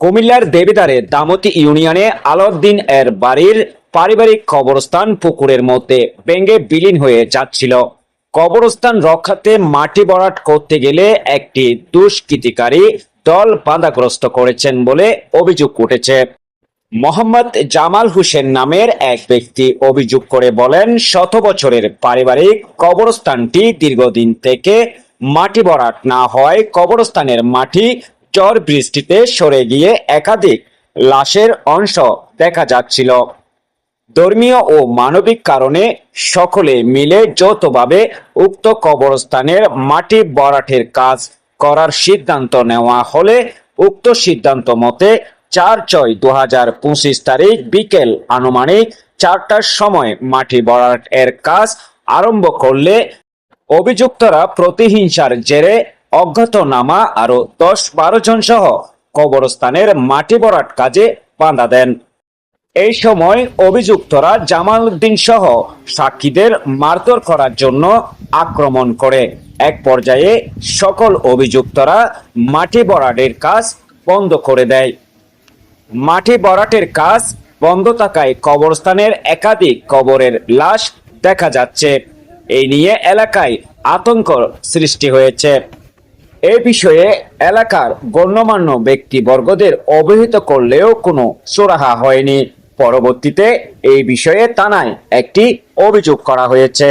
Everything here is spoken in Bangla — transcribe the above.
কুমিল্লার দেবিদারে দামতি ইউনিয়নে আলাউদ্দিন এর বাড়ির পারিবারিক কবরস্থান পুকুরের মধ্যে ভেঙে বিলীন হয়ে যাচ্ছিল। কবরস্থান রক্ষাতে মাটি ভরাট করতে গেলে একটি দুষ্কৃতিকারী দল বাধাগ্রস্ত করেছেন বলে অভিযোগ উঠেছে। মোহাম্মদ জামাল হোসেন নামের এক ব্যক্তি অভিযোগ করে বলেন, শত বছরের পারিবারিক কবরস্থানটি দীর্ঘদিন থেকে মাটি ভরাট না হওয়ায় কবরস্থানের মাটি ঝড় বৃষ্টিতে সরে গিয়ে একাধিক লাশের অংশ দেখা যাচ্ছিল। ধর্মীয় ও মানবিক কারণে সকলে মিলে যৌথভাবে উক্ত কবরস্থানের মাটি ভরাটের কাজ করার সিদ্ধান্ত নেওয়া হলে উক্ত সিদ্ধান্ত মতে চার ছয় দু হাজার পঁচিশ তারিখ বিকেল আনুমানিক চারটার সময় মাটি ভরাট এর কাজ আরম্ভ করলে অভিযুক্তরা প্রতিহিংসার জেরে অজ্ঞাতনামা আরও দশ বারো জন সহ কবরস্থানের মাটি ভরাট কাজে বাঁধা দেন। এই সময় অভিযুক্তরা জামাল উদ্দিন সহ সাক্ষীদের মারধর করার জন্য আক্রমণ করে। এক পর্যায়ে সকল অভিযুক্তরা মাটি বরাটের কাজ বন্ধ করে দেয়। মাটি বরাটের কাজ বন্ধ থাকায় কবরস্থানের একাধিক কবরের লাশ দেখা যাচ্ছে। এই নিয়ে এলাকায় আতঙ্ক সৃষ্টি হয়েছে। এ বিষয়ে এলাকার গণ্যমান্য ব্যক্তিবর্গদের অবহিত করলেও কোনো সুরাহা হয়নি। পরবর্তীতে এই বিষয়ে থানায় একটি অভিযোগ করা হয়েছে।